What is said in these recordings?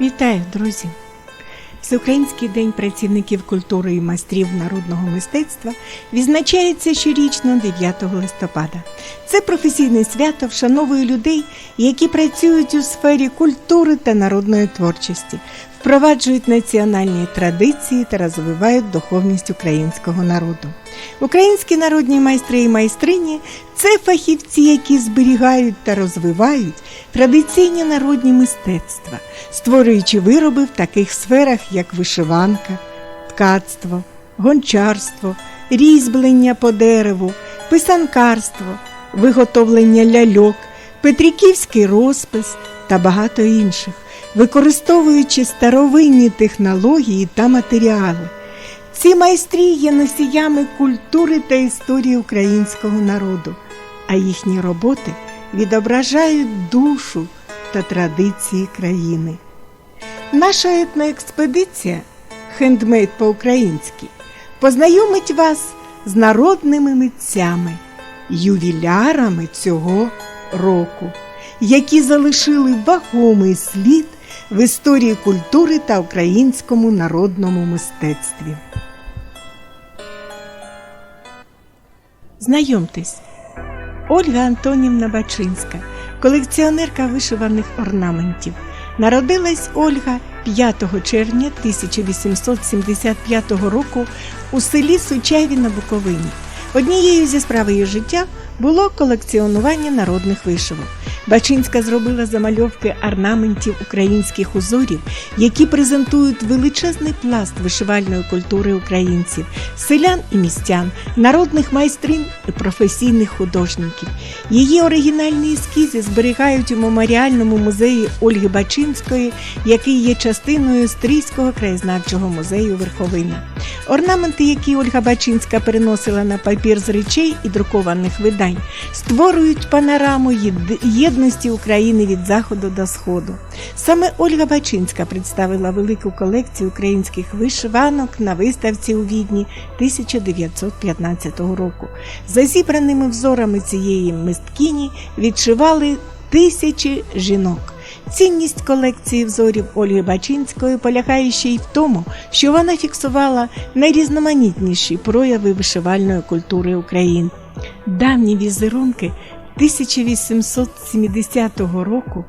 Вітаю, друзі! Всеукраїнський день працівників культури і майстрів народного мистецтва відзначається щорічно 9 листопада. Це професійне свято вшановує людей, які працюють у сфері культури та народної творчості, впроваджують національні традиції та розвивають духовність українського народу. Українські народні майстри і майстрині це фахівці, які зберігають та розвивають традиційні народні мистецтва, створюючи вироби в таких сферах, як вишиванка, ткацтво, гончарство, різьблення по дереву, писанкарство, виготовлення ляльок, петриківський розпис та багато інших, використовуючи старовинні технології та матеріали. Ці майстрі є носіями культури та історії українського народу, а їхні роботи відображають душу та традиції країни. Наша етноекспедиція хендмейд по-українськи познайомить вас з народними митцями, ювілярами цього року, які залишили вагомий слід в історії культури та українському народному мистецтві. Знайомтесь, Ольга Антонівна Бачинська, колекціонерка вишиваних орнаментів. Народилась Ольга 5 червня 1875 року у селі Сучаві на Буковині. Однією зі справ її життя було колекціонування народних вишивок. Бачинська зробила замальовки орнаментів українських узорів, які презентують величезний пласт вишивальної культури українців, селян і містян, народних майстрин і професійних художників. Її оригінальні ескізи зберігають у меморіальному музеї Ольги Бачинської, який є частиною Стрийського краєзнавчого музею Верховина. Орнаменти, які Ольга Бачинська переносила на папір з речей і друкованих видань, створюють панораму єд- єдності України від заходу до сходу. Саме Ольга Бачинська представила велику колекцію українських вишиванок на виставці у Відні 1915 року. За зібраними взорами цієї мисткині відшивали тисячі жінок. Цінність колекції взорів Ольги Бачинської полягає ще й в тому, що вона фіксувала найрізноманітніші прояви вишивальної культури України. Давні візерунки 1870 року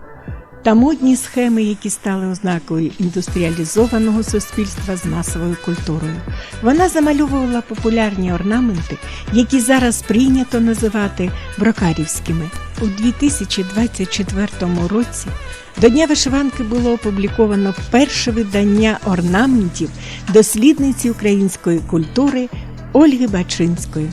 та модні схеми, які стали ознакою індустріалізованого суспільства з масовою культурою. Вона замальовувала популярні орнаменти, які зараз прийнято називати брокарівськими. У 2024 році до Дня вишиванки було опубліковано перше видання орнаментів дослідниці української культури Ольги Бачинської.